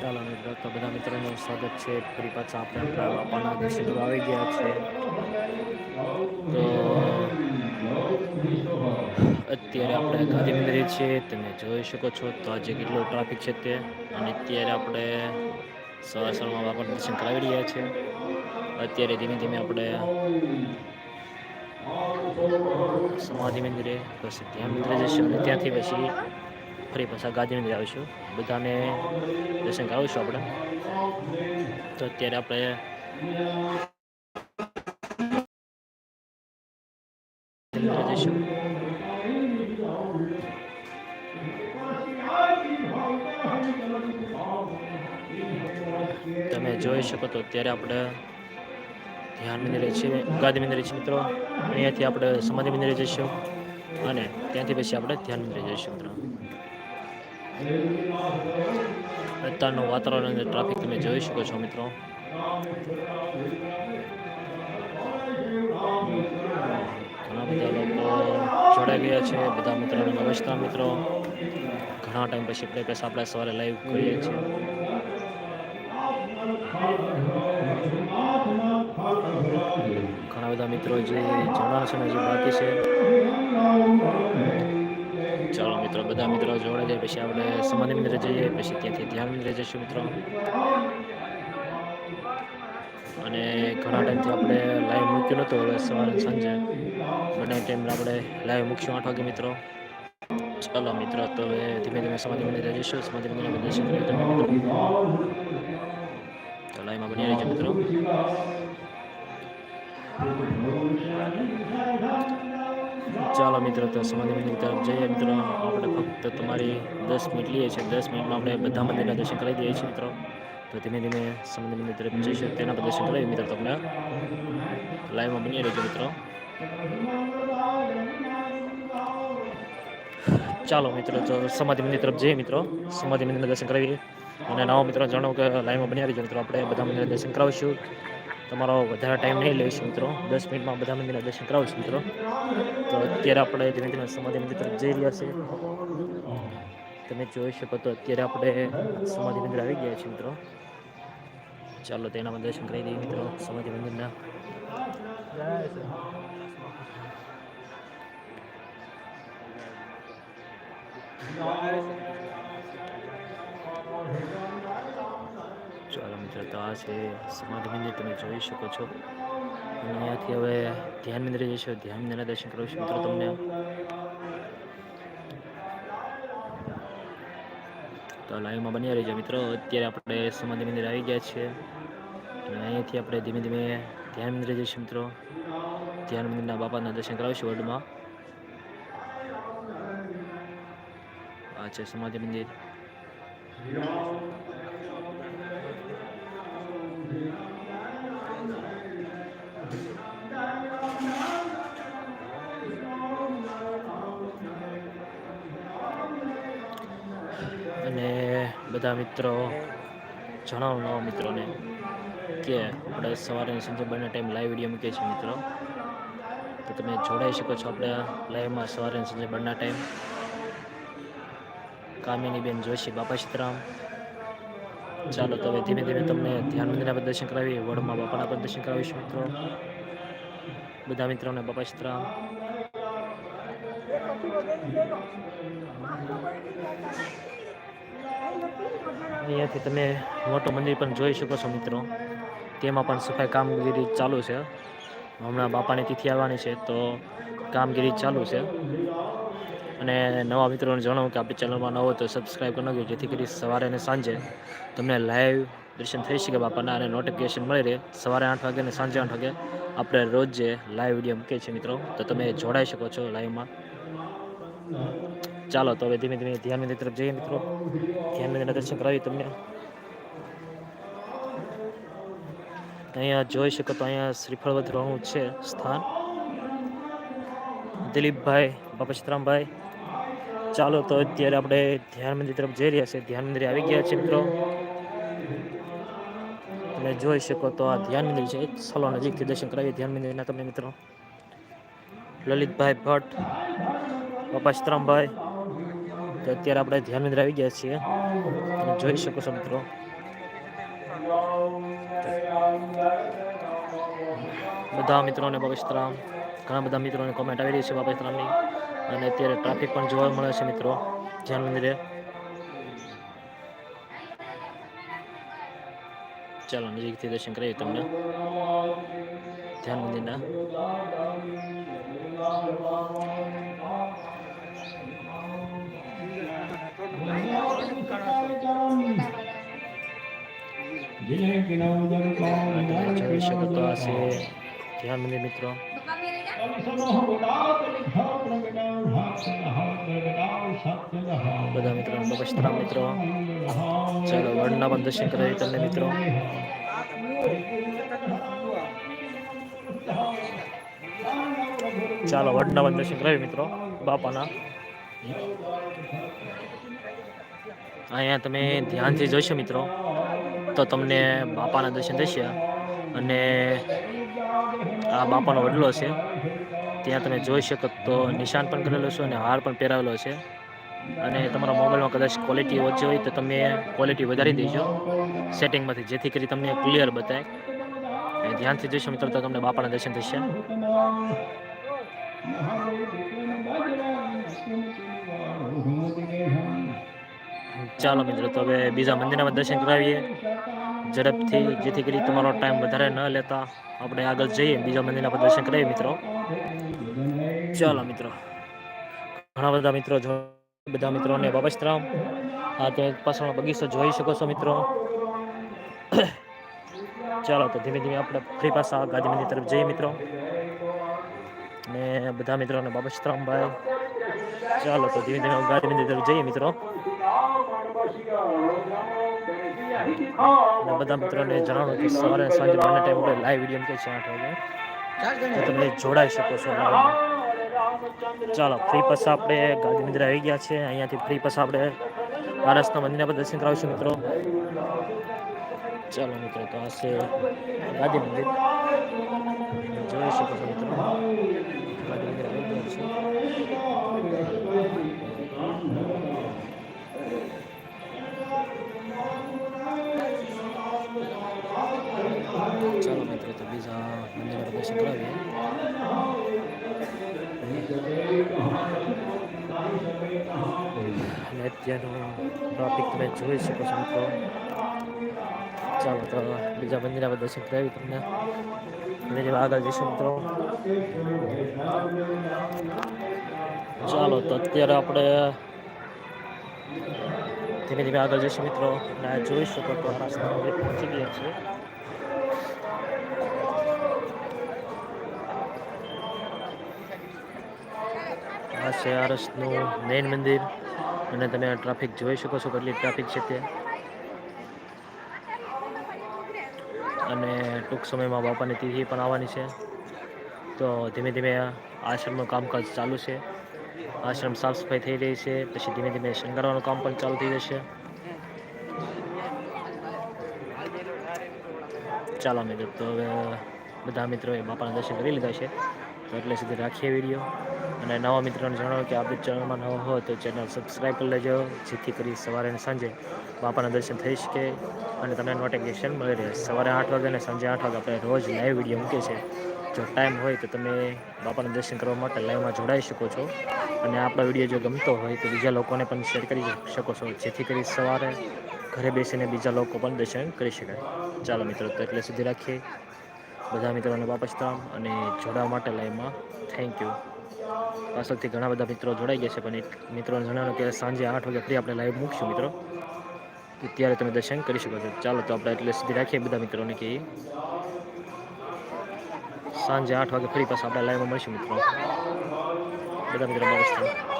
ચાલો મિત્રો, તો બધા મિત્રોનું સ્વાગત છે. ફરી પાછા આપણે બાપાના દર્શન આવી ગયા છે. તો અત્યારે આપણે ગાંધી મંદિરે છીએ તમે જોઈ શકો છો. તો આજે કેટલો ટ્રાફિક છે તે. અને અત્યારે આપણે સવાર સવારમાં બાપાના દર્શન કરાવી રહ્યા છે. અત્યારે ધીમે ધીમે આપણે સમાધિ મંદિરે પછી ત્યાં મંદિરે જઈશું અને ત્યાંથી પછી ફરી પાછા ગાંધી મંદિરે આવીશું. બધાને દર્શન કરાવીશું આપણે. તો અત્યારે આપણે જઈશું તમે જોઈ શકો તો અત્યારે આપણે ધ્યાન મંદિરે છે ગાંધી મંદિરે છે મિત્રો. અહીંયાથી આપણે સમાધિ મંદિરે જઈશું અને ત્યાંથી પછી આપણે ધ્યાન મંદિરે જઈશું મિત્રો. અત્યારનું વાતાવરણ અને ટ્રાફિક તમે જોઈ શકો છો મિત્રો. ઘણા બધા લોકો જોડાઈ ગયા છે, બધા મિત્રોને નમસ્કાર મિત્રો. ઘણા ટાઈમ પછી આપણે આપણે સવારે લાઈવ કરીએ છીએ. બધા મિત્રો જે છે ને જે બાકી છે. ચાલો મિત્રો, બધા મિત્રો જોડાઈ જાય પછી આપણે સમાન મિત્ર જઈએ, પછી ત્યાંથી ધ્યાન મિત્ર જઈશું મિત્રો. અને ઘણા ટાઈમથી આપણે લાઈવ મૂક્યું નહોતું, હવે સવારે સાંજે બધા ટાઈમ આપણે લાઈવ મૂકશું આઠ વાગે મિત્રો. ચાલો મિત્રો, તો હવે ધીમે ધીમે સમાધિ મંદિરે જઈશું સમાધિ મંદિરે દર્શન કરી તો લાઈવમાં બની રહીજો મિત્રો. ચાલો મિત્રો, તો સમાધિ મંદિર તરફ જઈએ મિત્રો. આપણે ફક્ત તમારી દસ મિનિટ લઈએ છીએ. દસ મિનિટમાં આપણે બધા મંદિરના દર્શન કરી દઈએ છીએ મિત્રો. તો ધીમે ધીમે સમાધિ મંદિર તરફ જઈશું. તેના પર દર્શન કરાવી મિત્રો તમને. લાઈવમાં બની રહેજો મિત્રો. ચાલો મિત્રો સમાધિ મંદિર તરફ જઈએ મિત્રો. સમાધિ મંદિરના દર્શન કરાવીએ. અને નવા મિત્રો, જાણો કે લાઈવમાં બની રહેજો મિત્રો. આપણે બધા મંદિરના દર્શન કરાવીશું. તમારો વધારે ટાઈમ નહીં લઈશ મિત્રો. દસ મિનિટમાં બધા મંદિરના દર્શન કરાવીશ મિત્રો. તો અત્યારે આપણે ધીમે ધીમે સમાધિ મંદિર તરફ જઈ રહ્યા છીએ તમે જોઈ શકો તો અત્યારે આપણે સમાધિ મંદિર આવી ગયા છીએ મિત્રો. ચાલો તેના દર્શન કરી દઈએ મિત્રો સમાધિ મંદિરના. ચાલો મિત્રો તો આ છે સમાધિ મંદિર તમે જોઈ શકો છો. અને અહીંયાથી હવે ધ્યાન મંદિર જઈશું ધ્યાન મંદિરના દર્શન કરાવીશું મિત્રો તમને તો લાઈવમાં બન્યા રહીજો મિત્રો. અત્યારે આપણે સમાધિ મંદિર આવી ગયા છીએ. અને અહીંયાથી આપણે ધીમે ધીમે ધ્યાન મંદિર જઈશું મિત્રો. ધ્યાન મંદિરના બાપાના દર્શન કરાવીશું વર્ડમાં આ છે સમાધિ મંદિર. અને બધા મિત્રો જણાવો નવા મિત્રોને કે આપણે સવારે અને સાંજે બંને ટાઈમ લાઈવ વીડિયો મૂકીએ છીએ મિત્રો. તો તમે જોડાઈ શકો છો આપણે લાઈવમાં સવારે અને સાંજે બંને ટાઈમ કામિનીબેન જોશી, બાપા સીતરામ. ચાલો તો હવે ધીમે ધીમે તમને ધ્યાન મંદિરના દર્શન કરાવીએ વડમાં બાપાના પણ દર્શન કરાવીશું મિત્રો. બધા મિત્રોને બાપા સીતરામ. અહીંયાથી તમે મોટું મંદિર પણ જોઈ શકો છો મિત્રો. તેમાં પણ સફાઈ કામગીરી ચાલુ છે. હમણાં બાપાની તિથિ આવવાની છે તો કામગીરી ચાલુ છે. અને નવા મિત્રોને જણાવું કે આપણી ચેનલમાં ન હોય તો સબસ્ક્રાઈબ કરી નાખજો, જેથી કરી સવારે અને સાંજે તમને લાઈવ દર્શન થઈ શકે બાપાના અને નોટિફિકેશન મળી રહે. સવારે આઠ વાગે અને સાંજે આઠ વાગે આપણે રોજ જે લાઈવ વીડિયો મૂકીએ છીએ મિત્રો. તો તમે જોડાઈ શકો છો લાઈવમાં ચાલો, તો હવે ધીમે ધીમે ધ્યાન મંદિર તરફ જઈએ મિત્રો. ધ્યાન મંદિરના દર્શન કરાવી તમને. અહીંયા જોઈ શકો તો અહીંયા શ્રીફળ વધવાનું છે સ્થાન. દિલીપભાઈ, બાપા સીતરામભાઈ. ચાલો, તો અત્યારે આપણે ધ્યાન મંદિર તરફ જઈ રહ્યા છે ધ્યાન મંદિર આવી ગયા છે મિત્રો. તમે જોઈ શકો તો આ ધ્યાન મંદિર છે. સલો નજીકથી દર્શન કરાવીએ ધ્યાન મંદિરના તમને મિત્રો. લલિતભાઈ ભટ્ટ, બાપા પપાશ્રમભાઈ તો અત્યારે આપણે ધ્યાન અંદર આવી ગયા છીએ. જોઈ શકો છો મિત્રો. બધા મિત્રોને પવિત્રામ ઘણા બધા મિત્રોને કોમેન્ટ આવી રહી છે પવિત્રામની અને અત્યારે ટ્રાફિક પણ જોવા મળે છે મિત્રો. ધ્યાન મંદિરે ચાલો, નજીકથી દર્શન કરાવીએ તમને. ધ્યાન મંદિરના. જોઈ શકો તો આ ધ્યાન મિત્રો બધા મિત્રો, નમસ્કાર મિત્રો. ચાલો, વડના કરાવી તમને મિત્રો. ચાલો, વડના પણ મિત્રો, બાપાના. અહીંયા તમે ધ્યાનથી જોશો મિત્રો. તો તમને બાપાના દર્શન થશે. અને આ બાપાનો વડલો છે. ત્યાં તમે જોઈ શકો તો નિશાન પણ કરેલો છે અને હાર પણ પહેરાવેલો છે. અને તમારા મોબાઈલમાં કદાચ ક્વોલિટી ઓછી હોય તો તમે ક્વોલિટી વધારી દેજો. સેટિંગમાંથી જેથી કરી તમને ક્લિયર બતાય. અને ધ્યાનથી જોઈશો મિત્રો તો તમને બાપાના દર્શન થશે. ચાલો મિત્રો, તો હવે બીજા મંદિરમાં દર્શન કરાવીએ. ઝડપથી, જેથી કરી તમારો ટાઈમ વધારે ન લેતા આપણે આગળ જઈએ, બીજા મંદિરના પર દર્શન કરાવીએ મિત્રો. ચાલો મિત્રો. ઘણા બધા મિત્રો જો, બધા મિત્રોને બાબસ્ત્રામ આ તો પાછળનો બગીચો જોઈ શકો છો મિત્રો. ચાલો તો ધીમે ધીમે આપણે ફરી પાછા ગાંધી મંદિર તરફ જઈએ મિત્રો. ને બધા મિત્રોને બાબસ્તરામભાઈ ચાલો તો ધીમે ધીમે ગાંધી મંદિર તરફ જઈએ મિત્રો. અને બધા મિત્રોને જણાવું કે સવારે સાંજે બંને ટાઈમ ઉપર લાઈવ વીડિયો કે છે આઠ વાગે. તો તમે જોડાઈ શકો છો ચાલો ફ્રી પાસ આપણે ગાંધી મંદિર આવી ગયા છે અહીંયાથી ફ્રી પાસ આપણે આરસના મંદિરના પર દર્શન કરાવીશું, મિત્રો. ચાલો, મિત્રો, તો આ છે ગાંધી મંદિર. જોઈ શકો છો, મિત્રો. અત્યારનું ટોપિક તમે જોઈ શકો છો મિત્રો. ચાલો, તો બીજા મંદિરના પર દર્શન કરાવી તમને. અને જેવા આગળ જઈશું મિત્રો. ચાલો, તો અત્યારે આપણે ધીમે ધીમે આગળ જઈશું મિત્રો. અને જોઈ શકો તો રસ્તા મંદિર પહોંચી ગયા છે આ છે આરસનું મેઇન મંદિર. અને તમે આ ટ્રાફિક જોઈ શકો છો કેટલી ટ્રાફિક છે તે અને ટૂંક સમયમાં બાપાની તિથિ પણ આવવાની છે. તો ધીમે ધીમે આશ્રમનું કામકાજ ચાલુ છે. આશ્રમ સાફ સફાઈ થઈ રહી છે, પછી ધીમે ધીમે શણગારવાનું કામ પણ ચાલુ થઈ જશે. ચાલો મિત્રો, તો હવે બધા મિત્રોએ બાપાના દર્શન કરી લીધા છે. તો એટલે સુધી રાખીએ વીડિયો અને નવા મિત્રોને જણાવો કે આપણી ચેનલમાં નવો હોય તો ચેનલ સબસ્ક્રાઈબ કરી લેજો. જેથી કરી સવારે અને સાંજે બાપાના દર્શન થઈ શકે અને તમને નોટિફિકેશન મળી રહે. સવારે આઠ વાગે અને સાંજે આઠ વાગે આપણે રોજ લાઈવ વીડિયો મૂકીએ છીએ. જો ટાઈમ હોય તો તમે બાપાના દર્શન કરવા માટે લાઈવમાં જોડાઈ શકો છો. અને આપણો વીડિયો જો ગમતો હોય તો બીજા લોકોને પણ શેર કરી શકો છો. જેથી કરી સવારે ઘરે બેસીને બીજા લોકો પણ દર્શન કરી શકાય ચાલો મિત્રો, તો એટલે સુધી રાખીએ. બધા મિત્રોને વાપસ અને જોડાવા માટે લાઈવમાં થેન્ક યુ પાછળથી ઘણા બધા મિત્રો જોડાઈ ગયા છે, પણ એક મિત્રોને જણાવ્યું કે સાંજે આઠ વાગે ફ્રી આપણે લાઈવ મૂકશું મિત્રો. ત્યારે તમે દર્શન કરી શકો છો. ચાલો તો આપણે એટલે સુધી રાખીએ બધા મિત્રોને કે સાંજે આઠ વાગે ફરી પાછા આપણે લાઈવમાં મળીશું મિત્રો. બધા મિત્રો તામ